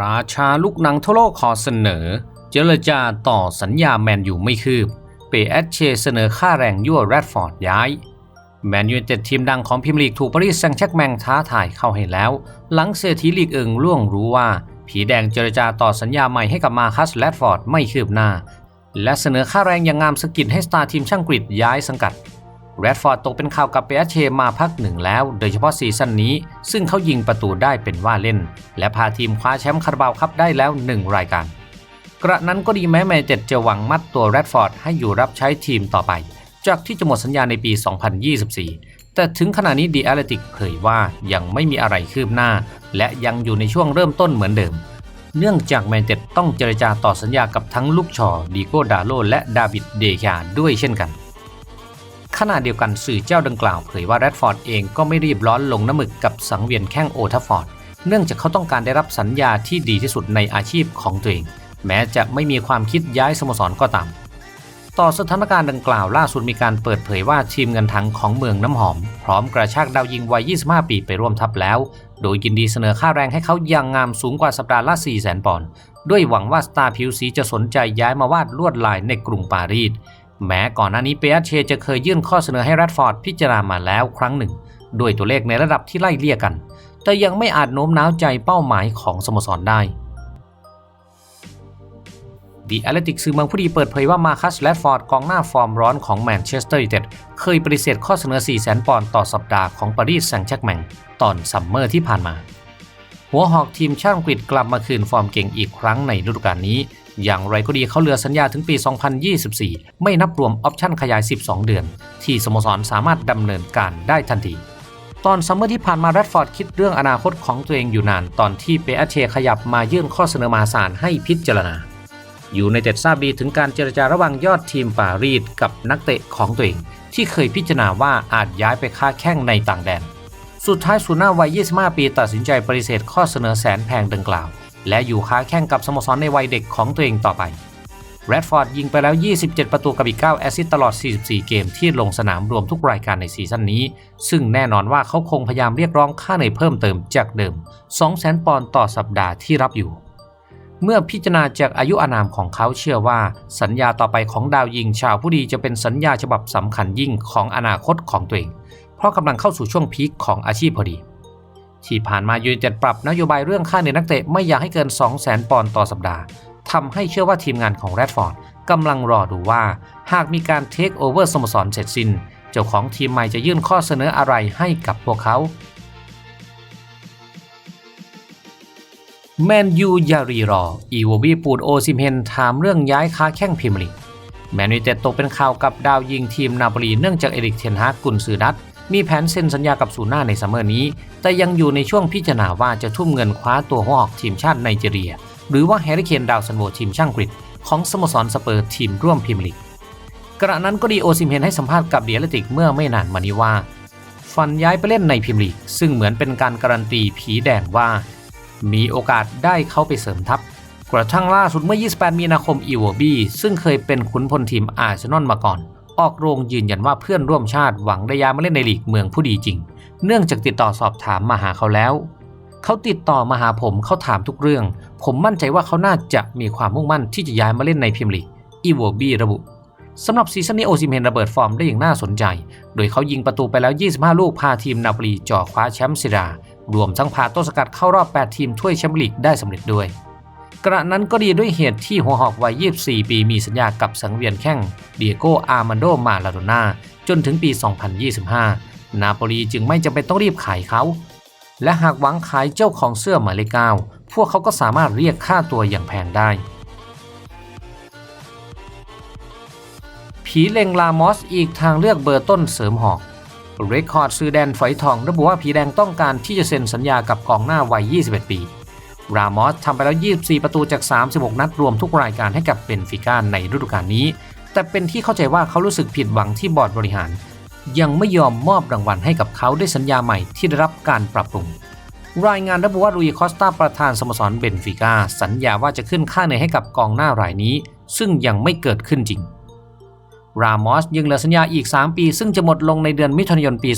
ราชาลูกหนังทั่วโลกขอเสนอ เจรจาต่อสัญญาแมนยูไม่คืบ เปแอชเชเสนอค่าแรงยั่วแรดฟอร์ดย้าย แมนยูเต็ดทีมดังของพรีเมียร์ลีกถูกปารีสแซงต์แชกแมงท้าทายเข้าให้แล้ว หลังเศรษฐีลีกเอิงล่วงรู้ว่า ผีแดงเจรจาต่อสัญญาใหม่ให้กับมาคัสแรดฟอร์ดไม่คืบหน้า และเสนอค่าแรงอย่างงามสกิดให้สตาร์ทีมช่างกรีดย้ายสังกัด แรดฟอร์ดตกเป็นข่าวกับเปอาเชมาพักหนึ่งแล้ว โดยเฉพาะซีซั่นนี้ ซึ่งเขายิงประตูได้เป็นว่าเล่น และพาทีมคว้าแชมป์คาราบาวคัพได้แล้ว 1 รายการ กระนั้นก็ดีแม้แมนเจ็ดจะหวังมัดตัวแรดฟอร์ดให้อยู่รับใช้ทีมต่อไป จากที่จะหมดสัญญาในปี 2024 แต่ถึงขณะนี้ดีแอตเลติกเผยว่ายังไม่มีอะไรคืบหน้า และยังอยู่ในช่วงเริ่มต้นเหมือนเดิม เนื่องจากแมนเจ็ดต้องเจรจาต่อสัญญากับทั้งลูกชอดีโก้ดาโลและดาวิดเดคาด้วยเช่นกัน ขณะเดียวกันสื่อเจ้าดังกล่าวเผยว่าแรดฟอร์ดเองก็ไม่รีบร้อนลงน้ำหมึกกับสังเวียนแข้งโอทัฟฟอร์ด เนื่องจากเขาต้องการได้รับสัญญาที่ดีที่สุดในอาชีพของตัวเอง แม้จะไม่มีความคิดย้ายสโมสรก็ตาม ต่อสถานการณ์ดังกล่าวล่าสุดมีการเปิดเผยว่าทีมเงินถังของเมืองน้ำหอม พร้อมกระชากดาวยิงวัย 25 ปีไปร่วมทัพแล้ว โดยยินดีเสนอค่าแรงให้เขาอย่างงามสูงกว่าสัปดาห์ละ4 0 0 0 0 0ปอนด์ด้วยหวังว่าสตาร์ผิวสีจะสนใจย้ายมาวาดลวดลายในกรุงปารีส แม้ก่อนหน้านี้เปียเชจะเคยยื่นข้อเสนอให้แรดฟอร์ดพิจารณามาแล้วครั้งหนึ่ง ด้วยตัวเลขในระดับที่ไล่เลี่ยกัน แต่ยังไม่อาจโน้มน้าวใจเป้าหมายของสโมสรได้ดีแอตเลติกสื่อเมืองผู้ดีเปิดเผยว่ามาคัสแรดฟอร์ดกองหน้าฟอร์มร้อนของแมนเชสเตอร์ยูไนเต็ดเคยปฏิเสธข้อเสนอ 400,000ปอนด์ต่อสัปดาห์ของปารีสแซงต์แชร์กแมงตอนซัมเมอร์ที่ผ่านมา หัวหอกทีมชาติอังกฤษกลับมาคืนฟอร์มเก่งอีกครั้งในฤดูกาลนี้ อย่างไรก็ดีเขาเหลือสัญญาถึงปี 2024 ไม่นับรวมออปชั่นขยาย 12 เดือน ที่สโมสรสามารถดำเนินการได้ทันที ตอนซัมเมอร์ที่ผ่านมาแรดฟอร์ดคิดเรื่องอนาคตของตัวเองอยู่นาน ตอนที่เปอาเชขยับมายื่นข้อเสนอมาศาลให้พิจารณา อยู่ในเต็ดทราบดีถึงการเจรจาระหว่างยอดทีมปารีสกับนักเตะของตัวเอง ที่เคยพิจารณาว่าอาจย้ายไปค้าแข้งในต่างแดน สุดท้ายซูน่าวัย 25 ปี ตัดสินใจปฏิเสธข้อเสนอแสนแพงดังกล่าว และอยู่ค้าแข่งกับสโมสรในวัยเด็กของตัวเองต่อไปแรดฟอร์ดยิงไปแล้ว 27 ประตูกับอีก 9 แอสซิสต์ตลอด 44 เกมที่ลงสนามรวมทุกรายการในซีซั่นนี้ ซึ่งแน่นอนว่าเขาคงพยายามเรียกร้องค่าเหนื่อยเพิ่มเติมจากเดิม 200,000 ปอนด์ต่อสัปดาห์ที่รับอยู่ เมื่อพิจารณาจากอายุอานามของเขาเชื่อว่า สัญญาต่อไปของดาวยิงชาวผู้ดีจะเป็นสัญญาฉบับสำคัญยิ่งของอนาคตของตัวเอง เพราะกำลังเข้าสู่ช่วงพีคของอาชีพพอดี ที่ผ่านมายูไนเต็ดปรับนโยบายเรื่องค่าเหนื่อยนักเตะไม่อยากให้เกิน 200,000 ปอนด์ต่อสัปดาห์ทำให้เชื่อว่าทีมงานของแรดฟอร์ดกำลังรอดูว่า หากมีการเทคโอเวอร์สโมสรเสร็จสิ้น เจ้าของทีมใหม่จะยื่นข้อเสนออะไรให้กับพวกเขาแมนยูยารีรอ อีโวบีปูดโอซิมเฮนถามเรื่องย้ายค้าแข้งพรีเมียร์ลีกแมนยูเต็ดตกเป็นข่าวกับดาวยิงทีมนาโปลีเนื่องจากเอริกเทนฮากกุนซือดัต มีแผนเซ็นสัญญากับซูน่าในซัมเมอร์นี้ แต่ยังอยู่ในช่วงพิจารณาว่าจะทุ่มเงินคว้าตัวหัวหอกทีมชาติไนจีเรีย หรือว่าแฮร์รี่เคนดาวซันโวทีมช่างกรีกของสโมสรสเปอร์ทีมร่วมพรีเมียร์ลีกกระนั้นก็ดีโอซิมเฮนให้สัมภาษณ์กับเดียเลติกเมื่อไม่นานมานี้ว่าฝันย้ายไปเล่นในพรีเมียร์ลีกซึ่งเหมือนเป็นการการันตีผีแดงว่า มีโอกาสได้เข้าไปเสริมทัพกระทั่งล่าสุดเมื่อ 28 มีนาคมอีวอบี้ซึ่งเคยเป็นขุนพลทีมอาร์เซนอลมาก่อน ออกโรงยืนยันว่าเพื่อนร่วมชาติหวังได้ย้ายมาเล่นในลีกเมืองผู้ดีจริง เนื่องจากติดต่อสอบถามมาหาเขาแล้ว เขาติดต่อมาหาผมเขาถามทุกเรื่อง ผมมั่นใจว่าเขาน่าจะมีความมุ่งมั่นที่จะย้ายมาเล่นในพรีเมียร์ลีกอีวอบีระบุสำหรับซีซั่นนี้โอซิเมนระเบิดฟอร์มได้อย่างน่าสนใจ โดยเขายิงประตูไปแล้ว 25 ลูกพาทีมนาปลีจ่อคว้าแชมป์ซีดารวมทั้งพาต้นสกัดเข้ารอบ 8 ทีมถ้วยแชมเปี้ยนลีกได้สำเร็จด้วย กระนั้นก็ดีด้วยเหตุที่หัวหอกวัย 24 ปีมีสัญญากับสังเวียนแข้งเดียโกอาร์มันโด มาลาโดนาจนถึงปี 2025 นาโปลีจึงไม่จำเป็นต้องรีบขายเขา และหากหวังขายเจ้าของเสื้อหมายเลขเก้าพวกเขาก็สามารถเรียกค่าตัวอย่างแพงได้ ผีเลงลามอสอีกทางเลือกเบอร์ต้นเสริมหอกเรคคอร์ดซื้อแดนฝอยทองระบุว่าผีแดงต้องการที่จะเซ็นสัญญากับกองหน้าวัย 21 ปี รามอสทำไปแล้ว 24 ประตูจาก 36 นัดรวมทุกรายการให้กับเบนฟิก้าในฤดูกาลนี้ แต่เป็นที่เข้าใจว่าเขารู้สึกผิดหวังที่บอร์ดบริหาร ยังไม่ยอมมอบรางวัลให้กับเขาด้วยสัญญาใหม่ที่ได้รับการปรับปรุง รายงานระบุว่าลุยคอสตาประธานสโมสรเบนฟิก้าสัญญาว่าจะขึ้นค่าเหนื่อยให้กับกองหน้ารายนี้ ซึ่งยังไม่เกิดขึ้นจริง รามอสยังเหลือสัญญาอีก 3 ปี ซึ่งจะหมดลงในเดือนมิถุนายนปี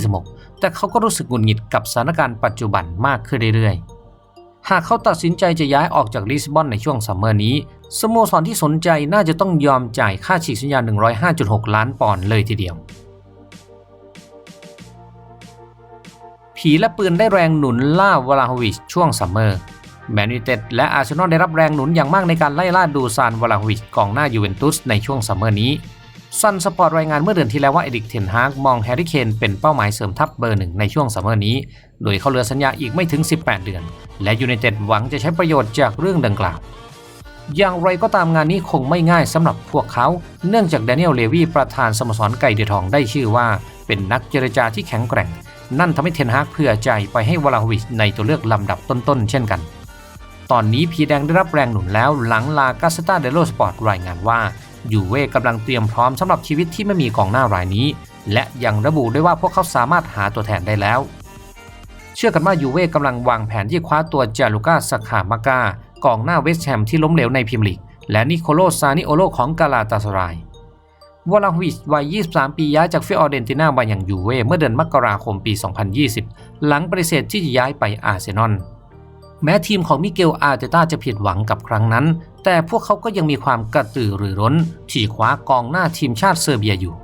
2026 แต่เขาก็รู้สึกหงุดหงิดกับสถานการณ์ปัจจุบันมากขึ้นเรื่อย หากเขาตัดสินใจจะย้ายออกจากลิสบอนในช่วงซัมเมอร์นี้ สโมสรที่สนใจน่าจะต้องยอมจ่ายค่าฉีกสัญญา 105.6 ล้านปอนด์เลยทีเดียว ผีและปืนได้แรงหนุนล่าวลาฮวิชช่วงซัมเมอร์แมนยูเต็ดและอาร์เซนอลได้รับแรงหนุนอย่างมากในการไล่ล่าดูซานวลาฮวิชกองหน้ายูเวนตุสในช่วงซัมเมอร์นี้ ซันสปอร์ตรายงานเมื่อเดือนที่แล้วว่าเอดิกเทนฮากมองแฮร์รี่เคนเป็นเป้าหมายเสริมทัพเบอร์หนึ่งในช่วงซัมเมอร์นี้ โดยเขาเหลือสัญญาอีกไม่ถึง 18 เดือน และยูไนเต็ดหวังจะใช้ประโยชน์จากเรื่องดังกล่าว อย่างไรก็ตามงานนี้คงไม่ง่ายสำหรับพวกเขา เนื่องจากแดเนียลเลวีประธานสโมสรไก่เดือทองได้ชื่อว่า เป็นนักเจรจาที่แข็งแกร่ง นั่นทำให้เทนฮากเผื่อใจไปให้วลาฮวิชในตัวเลือกลำดับต้นๆเช่นกันตอนนี้พีแดงได้รับแรงหนุนแล้วหลังลากาสตาเดโลสปอร์ตรายงานว่า ยูเว่กำลังเตรียมพร้อมสำหรับชีวิตที่ไม่มีกองหน้ารายนี้ และยังระบุด้วยว่าพวกเขาสามารถหาตัวแทนได้แล้ว เชื่อกันว่ายูเว่กำลังวางแผนที่คว้าตัวจารุกาสคามากากองหน้าเวสต์แฮมที่ล้มเหลวในพรีเมียร์ลีกและนิโคโลซานิโอโลของกาลาตาสรายวอลาวิชวัย 23 ปีย้ายจากฟิออเรนตินามาอย่างยูเว่เมื่อเดือนมกราคมปี 2020 หลังปฏิเสธที่จะย้ายไปอาร์เซนอล แม้ทีมของมิเกลอาร์เตต้าจะผิดหวังกับครั้งนั้น แต่พวกเขาก็ยังมีความกระตือรือร้นที่คว้ากองหน้าทีมชาติเซอร์เบียอยู่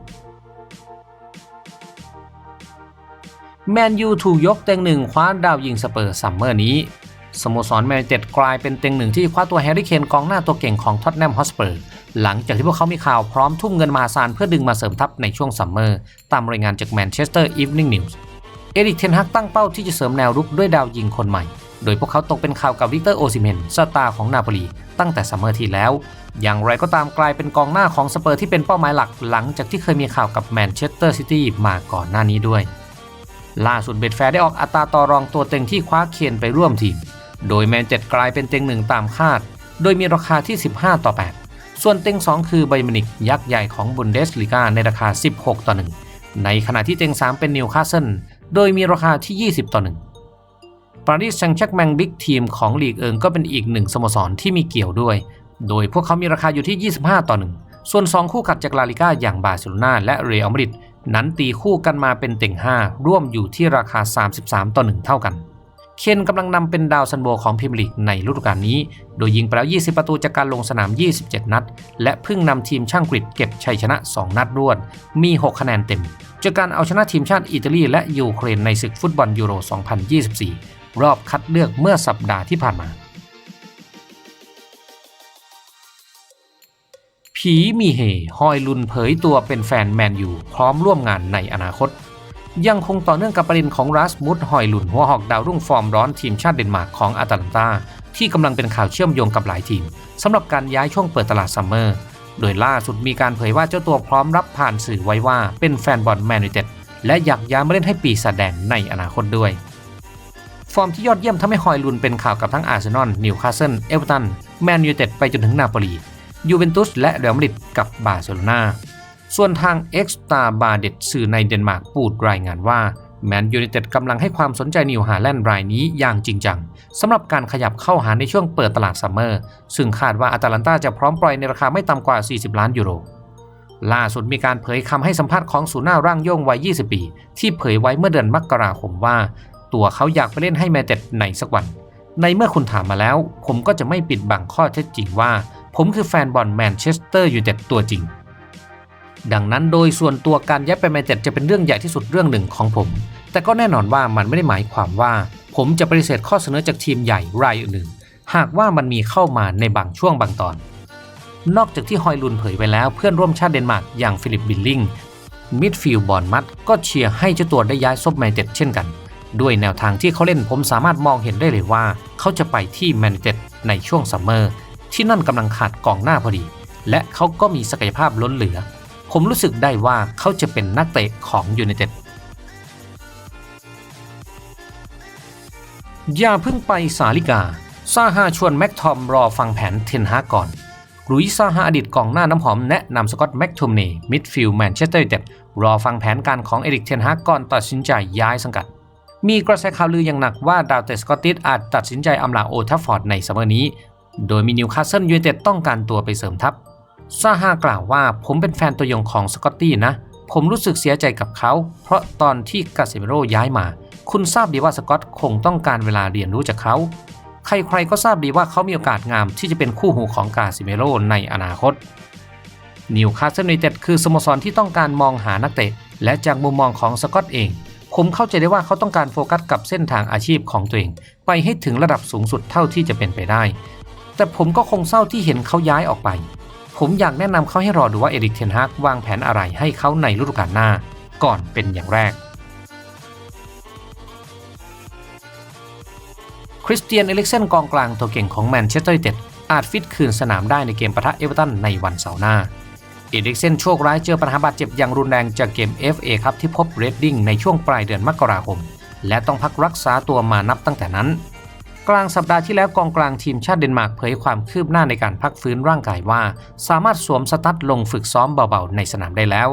แมนยูถูกยกเต็งหนึ่งคว้าดาวยิงสเปอร์ซัมเมอร์นี้ สโมสรแมนเต็ดกลายเป็นเต็งหนึ่งที่คว้าตัวแฮร์รี่เคนกองหน้าตัวเก่งของท็อตแนมฮอสเปอร์ หลังจากที่พวกเขามีข่าวพร้อมทุ่มเงินมหาศาลเพื่อดึงมาเสริมทัพในช่วงซัมเมอร์ ตามรายงานจากแมนเชสเตอร์อีฟนิ่งนิวส์เอริกเทนฮักตั้งเป้าที่จะเสริมแนวรุกด้วยดาวยิงคนใหม่ โดยพวกเขาตกเป็นข่าวกับวิกเตอร์โอซิเมนสตาร์ของนาโปลีตั้งแต่ซัมเมอร์ที่แล้ว อย่างไรก็ตามกลายเป็นกองหน้าของสเปอร์ที่เป็นเป้าหมายหลักหลังจากที่เคยมีข่าวกับแมนเชสเตอร์ซิตี้มาก่อนหน้านี้ด้วย ล่าสุดเบดแฟร์ได้ออกอัตราต่อรองตัวเต็งที่คว้าเคนไปร่วมทีม โดยแมนเจ็ดกลายเป็นเต็งหนึ่งตามคาด โดยมีราคาที่ 15 ต่อ 8 ส่วนเต็ง 2 คือไบมินิกยักษ์ใหญ่ของบุนเดสลีกาในราคา 16 ต่อ 1 ในขณะที่เต็ง 3 เป็นนิวคาสเซิลโดยมีราคาที่ 20 ต่อ 1 ปารีสแซงต์แชร์กแมงบิ๊กทีมของลีกเอิงก็เป็นอีกหนึ่งสโมสรที่มีเกี่ยวด้วย โดยพวกเขามีราคาอยู่ที่ 25 ต่อ1ส่วน 2 คู่ขัดจากลาลิก้าอย่างบาร์เซโลนาและเรอัลมาดริดนั้นตีคู่กันมาเป็นเต็ง 5 ร่วมอยู่ที่ราคา 33 ต่อ 1 เท่ากัน เคนกำลังนำเป็นดาวซันโบของพรีเมียร์ลีกในฤดูกาลนี้ โดยยิงไปแล้ว 20 ประตูจากการลงสนาม 27 นัด และเพิ่งนำทีมช่างกรีดเก็บชัยชนะ 2 นัดรวด มี 6 คะแนนเต็ม จากการเอาชนะทีมชาติอิตาลีและยูเครนในศึกฟุตบอลยูโร 2024 รอบคัดเลือกเมื่อสัปดาห์ที่ผ่านมา ผีมีเฮฮอยลุนเผยตัวเป็นแฟนแมนยูพร้อมร่วมงานในอนาคต ยังคงต่อเนื่องกับประเด็นของรัสมุดฮอยลุนหัวหอกดาวรุ่งฟอร์มร้อนทีมชาติเดนมาร์กของอาตาลันตาที่กำลังเป็นข่าวเชื่อมโยงกับหลายทีมสำหรับการย้ายช่วงเปิดตลาดซัมเมอร์โดยล่าสุดมีการเผยว่าเจ้าตัวพร้อมรับผ่านสื่อไว้ว่าเป็นแฟนบอลแมนยูเต็ดและอยากย้ายมาเล่นให้ปีศาจแดงในอนาคตด้วย ฟอร์มที่ยอดเยี่ยมทำให้ฮอยลุนเป็นข่าวกับทั้งอาร์เซนอล นิวคาสเซิล เอเวอร์ตัน แมนยูเต็ดไปจนถึงนาโปลียูเวนตุสและเรอัลมาดริดกับบาร์เซโลนาส่วนทางเอ็กซ์ตาบาเดตสื่อในเดนมาร์กปูดรายงานว่าแมนยูไนเต็ดกำลังให้ความสนใจนิวฮาแลนด์รายนี้อย่างจริงจังสำหรับการขยับเข้าหาในช่วงเปิดตลาดซัมเมอร์ ซึ่งคาดว่าอาตาลันตาจะพร้อมปล่อยในราคาไม่ต่ำกว่า 40 ล้านยูโร ล่าสุดมีการเผยคำให้สัมภาษณ์ของสูน่าร่างโยงวัย 20 ปี ที่เผยไว้เมื่อเดือนมกราคมว่า ตัวเขาอยากไปเล่นให้แมนเต็ดในสักวัน ในเมื่อคุณถามมาแล้ว ผมก็จะไม่ปิดบังข้อเท็จจริงว่า ผมคือแฟนบอลแมนเชสเตอร์ยูไนเต็ดตัวจริง ดังนั้นโดยส่วนตัวการย้ายไปแมนเต็ดจะเป็นเรื่องใหญ่ที่สุดเรื่องหนึ่งของผม แต่ก็แน่นอนว่ามันไม่ได้หมายความว่า ผมจะปฏิเสธข้อเสนอจากทีมใหญ่รายอื่นหากว่ามันมีเข้ามาในบางช่วงบางตอน นอกจากที่ฮอยลุนเผยไว้แล้วเพื่อนร่วมชาติเดนมาร์กอย่างฟิลิปบิลลิงมิดฟิลด์บอลมัดก็เชียร์ให้เจ้าตัวได้ย้ายซบแมนเต็ดเช่นกัน ด้วยแนวทางที่เขาเล่นผมสามารถมองเห็นได้เลยว่า เขาจะไปที่แมนเต็ดในช่วงซัมเมอร์ที่นั่นกำลังขาดกองหน้าพอดี และเขาก็มีศักยภาพล้นเหลือ ผมรู้สึกได้ว่าเขาจะเป็นนักเตะของยูไนเต็ดอย่าเพิ่งไปสาลิกา ซาฮาชวนแม็กทอมรอฟังแผนเทนฮาก่อนรุยซาฮาอดีตกองหน้าน้ำหอมแนะนำสกอตแม็กทูมเน่มิดฟิลด์แมนเชสเตอร์ยูไนเต็ดรอฟังแผนการของเอริกเทนฮากก่อนตัดสินใจย้ายสังกัด มีกระแสข่าวลืออย่างหนักว่าดาวเตะสกอตติสอาจตัดสินใจอำลาโอทัฟฟอร์ดในซัมเมอร์นี้ โดยมีนิวคาสเซิลยูไนเต็ดต้องการตัวไปเสริมทัพซาฮากล่าวว่าผมเป็นแฟนตัวยงของสกอตตี้นะ ผมรู้สึกเสียใจกับเขา เพราะตอนที่กาเซมิโรย้ายมา คุณทราบดีว่าสกอตคงต้องการเวลาเรียนรู้จากเขา ใครๆก็ทราบดีว่าเขามีโอกาสงามที่จะเป็นคู่หูของกาซิเมโรในอนาคตนิวคาสเซิลยูไนเต็ดคือสโมสรที่ต้องการมองหานักเตะ และจากมุมมองของสกอตเอง ผมเข้าใจได้ว่าเขาต้องการโฟกัสกับเส้นทางอาชีพของตัวเอง ไปให้ถึงระดับสูงสุดเท่าที่จะเป็นไปได้ แต่ผมก็คงเศร้าที่เห็นเขาย้ายออกไป ผมอยากแนะนำเขาให้รอดูว่าเอริกเทนฮากวางแผนอะไรให้เขาในฤดูกาลหน้า ก่อนเป็นอย่างแรกคริสเตียนเอลิกเซนกองกลางตัวเก่งของแมนเชสเตอร์ยูไนเต็ดอาจฟิตคืนสนามได้ในเกมปะทะเอเวอร์ตันในวันเสาร์หน้า เอริกเซนโชคร้ายเจอปัญหาบาดเจ็บอย่างรุนแรงจากเกม FA ครับที่พบเรดดิ้งในช่วงปลายเดือนมกราคม และต้องพักรักษาตัวมานับตั้งแต่นั้น กลางสัปดาห์ที่แล้วกองกลางทีมชาติเดนมาร์กเผยความคืบหน้าในการพักฟื้นร่างกายว่า สามารถสวมสตั๊ดลงฝึกซ้อมเบาๆ ในสนามได้แล้ว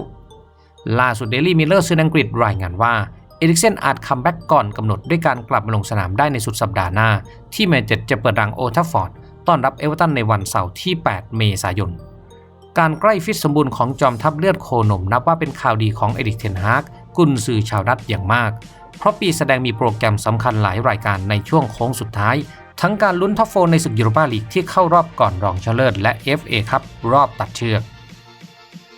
ล่าสุดเดลี่มิลเลอร์สื่ออังกฤษรายงานว่าเอริกเซนอาจคัมแบ็กก่อนกำหนดด้วยการกลับมาลงสนามได้ในสุดสัปดาห์หน้า ที่แมนเชสเตอร์จะเปิดรังโอทัฟฟอร์ดต้อนรับเอเวอร์ตันในวันเสาร์ที่ 8 เมษายน การใกล้ฟิตสมบูรณ์ของจอมทัพเลือดโคนมนับว่าเป็นข่าวดีของเอริกเทนฮากกุนซือชาวดัตอย่างมาก เพราะปีแสดงมีโปรแกรมสำคัญหลายรายการในช่วงโค้งสุดท้าย ทั้งการลุ้นท็อปโฟร์ในศึกยูโรปาลีกที่เข้ารอบก่อนรองชนะเลิศและ FA ครับรอบตัดเชือก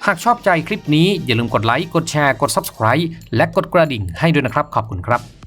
หากชอบใจคลิปนี้อย่าลืมกดไลค์กดแชร์กด Subscribe และกดกระดิ่งให้ด้วยนะครับขอบคุณครับ